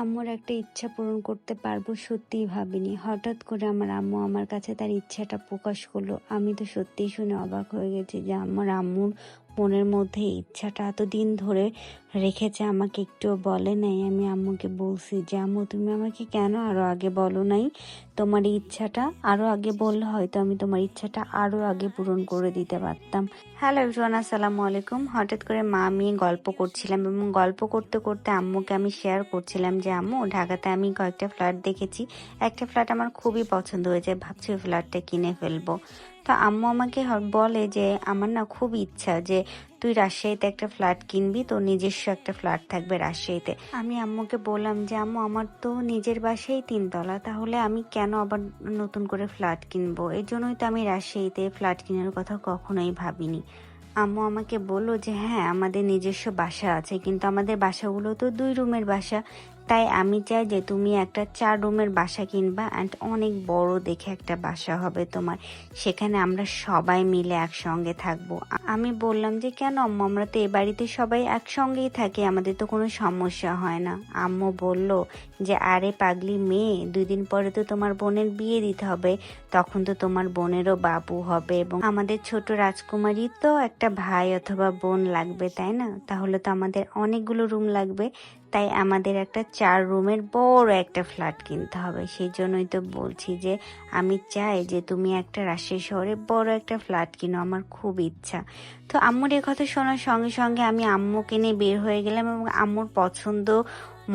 আম্মুর একটা ইচ্ছা পূরণ করতে পারব সত্যিই ভাবিনি। হঠাৎ করে আমার আম্মু আমার কাছে তার ইচ্ছাটা প্রকাশ করল। আমি তো সত্যিই শুনে অবাক হয়ে গেছি যে আমার আম্মুর মনের মধ্যে ইচ্ছাটা এতদিন ধরে রেখেছে, আমাকে একটুও বলে নাই। আমি আম্মুকে বলছি যে, আম্মু, তুমি আমাকে কেন আরও আগে বলো নাই? তোমার ইচ্ছাটা আরও আগে বললে হয়তো আমি তোমার ইচ্ছাটা আরও আগে পূরণ করে দিতে পারতাম। হ্যালো এভরিওয়ান, আসসালামু আলাইকুম। হঠাৎ করে মা, আমি গল্প করছিলাম এবং গল্প করতে করতে আম্মুকে আমি শেয়ার করছিলাম যে, আম্মু, ঢাকাতে আমি কয়েকটা ফ্ল্যাট দেখেছি। একটা ফ্ল্যাট আমার খুবই পছন্দ হয়েছে, ভাবছি ওই ফ্ল্যাটটা কিনে ফেলব। তো আম্মু আমাকে বলে যে, আমার না খুব ইচ্ছা যে তুই রাজশাহীতে একটা ফ্ল্যাট কিনবি, তো নিজস্ব একটা ফ্ল্যাট থাকবে রাজশাহীতে। আমি আম্মুকে বললাম যে, আম্মু, আমার তো নিজের বাসায় তিনতলা, তাহলে আমি কেন আবার নতুন করে ফ্ল্যাট কিনবো? এর জন্যই তো আমি রাজশাহীতে ফ্ল্যাট কেনার কথা কখনোই ভাবিনি। আম্মু আমাকে বলল যে হ্যাঁ আমাদের নিজস্ব বাসা আছে, কিন্তু আমাদের বাসাগুলো তো দুই রুমের বাসা। তাই আমি চাই যে তুমি একটা চার রুমের বাসা কিনবা অ্যান্ড অনেক বড় দেখে একটা বাসা হবে তোমার। সেখানে আমরা সবাই মিলে একসঙ্গে থাকব। আমি বললাম যে কেন আম্মু, আমরা তো এ বাড়িতে সবাই একসঙ্গেই থাকি, আমাদের তো কোনো সমস্যা হয় না। আম্মু বলল যে, আরে পাগলি মেয়ে দুই দিন পরে তো তোমার বোনের বিয়ে দিতে হবে, তখন তো তোমার বোনেরও বাবু হবে এবং আমাদের ছোট রাজকুমারী তো একটা ভাই অথবা বোন লাগবে, তাই না? তাহলে তো আমাদের অনেকগুলো রুম লাগবে তাই আমাদের একটা চার রুমের বড় একটা ফ্ল্যাট কিনতে হবে। সেই জন্যই তো বলছি যে, আমি চাই যে তুমি একটা রাজশাহী শহরে বড় একটা ফ্ল্যাট কিনো, আমার খুব ইচ্ছা। তো আম্মুর এ কথা শোনার সঙ্গে সঙ্গে আমি আম্মুকে নিয়ে বের হয়ে গেলাম এবং আম্মুর পছন্দ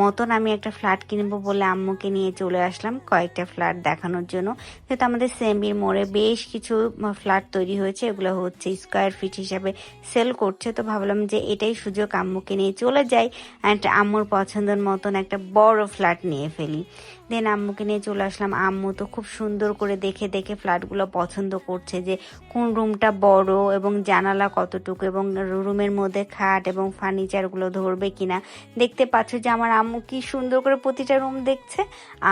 মতন আমি একটা ফ্ল্যাট কিনবো বলে আম্মুকে নিয়ে চলে আসলাম কয়েকটা ফ্ল্যাট দেখানোর জন্য। যেহেতু আমাদের সেমির মোড়ে বেশ কিছু ফ্ল্যাট তৈরি হয়েছে। এগুলো হচ্ছে স্কোয়ার ফিট হিসাবে সেল করছে। তো ভাবলাম যে এটাই সুযোগ আম্মুকে নিয়ে চলে যাই অ্যান্ড আম্মুর পছন্দের মতন একটা বড় ফ্ল্যাট নিয়ে ফেলি। দেন আম্মুকে নিয়ে চলে আসলাম। আম্মু তো খুব সুন্দর করে দেখে দেখে ফ্ল্যাটগুলো পছন্দ করছে যে কোন রুমটা বড় এবং জানালা কতটুকু এবং রুমের মধ্যে খাট এবং ফার্নিচারগুলো ধরবে কিনা। দেখতে পাচ্ছ যে আমার আম্মু কি সুন্দর করে প্রতিটা রুম দেখছে।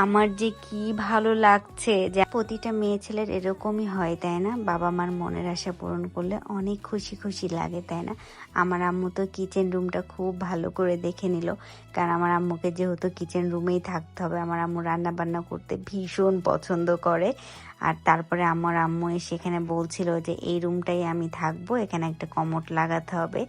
আমার যে কি ভালো লাগছে যে প্রতিটা মেয়ে ছেলের এরকমই হয়, তাই না? বাবা মার মনের আশা পূরণ করলে অনেক খুশি খুশি লাগে, তাই না? আমার আম্মু তো কিচেন রুমটা খুব ভালো করে দেখে নিল। কারণ আমার আম্মুকে যেহেতু কিচেন রুমেই থাকতে হবে, আমার আম্মু রান্না বান্না করতে ভীষণ পছন্দ করে। আর তারপরে আমার আম্মু সেখানে বলছিল যে এই রুমটাই আমি থাকব এখানে একটা কমোট লাগাতে হবে।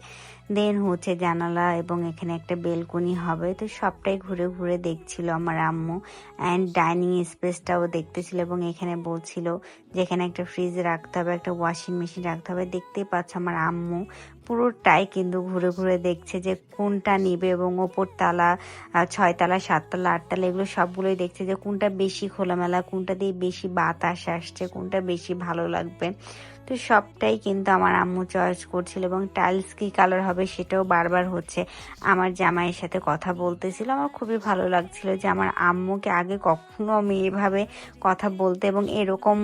দেন হচ্ছে জানালা এবং এখানে একটা বেলকনি হবে। তো সবটাই ঘুরে ঘুরে দেখছিল আমার আম্মু। অ্যান্ড ডাইনিং স্পেসটাও দেখতেছিল এবং এখানে বলছিল যে এখানে একটা ফ্রিজ রাখতে হবে একটা ওয়াশিং মেশিন রাখতে হবে। দেখতেই পাচ্ছ আমার আম্মু পুরোটাই কিন্তু ঘুরে ঘুরে দেখছে যে কোনটা নিবে এবং ওপর তালা আহ, ছয়তলা সাততলা আটতলা এগুলো সবগুলোই দেখছে যে কোনটা বেশি খোলামেলা কোনটা দিয়ে বেশি বাতাস আসছে কোনটা বেশি ভালো লাগবে? তো সবটাই কিন্তু আমার আম্মু চয়েস করছিল এবং টাইলস কী কালার হবে সেটাও বারবার হচ্ছে। আমার জামাইয়ের সাথে কথা বলতেছিল, আমার খুবই ভালো লাগছিল যে আমার আম্মুকে আগে কখনো আমি এভাবে কথা বলতে এবং এরকম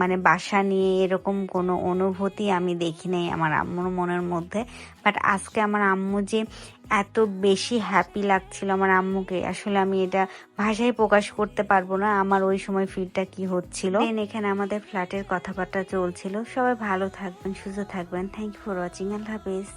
মানে বাসা নিয়ে এরকম কোনো অনুভূতি আমি দেখি নাই আমার আম্মুর মনের মধ্যে। বাট আজকে আমার আম্মু যে এত বেশি হ্যাপি লাগছিল আমার আম্মুকে, আসলে আমি এটা ভাষায় প্রকাশ করতে পারব না। আমার ওই সময় ফিলটা কি হচ্ছিল? এখানে আমাদের ফ্ল্যাটের কথাবার্তা চলছিল। সবাই ভালো থাকবেন সুস্থ থাকবেন। থ্যাংক ইউ ফর ওয়াচিং আল্লাহ হাফিজ।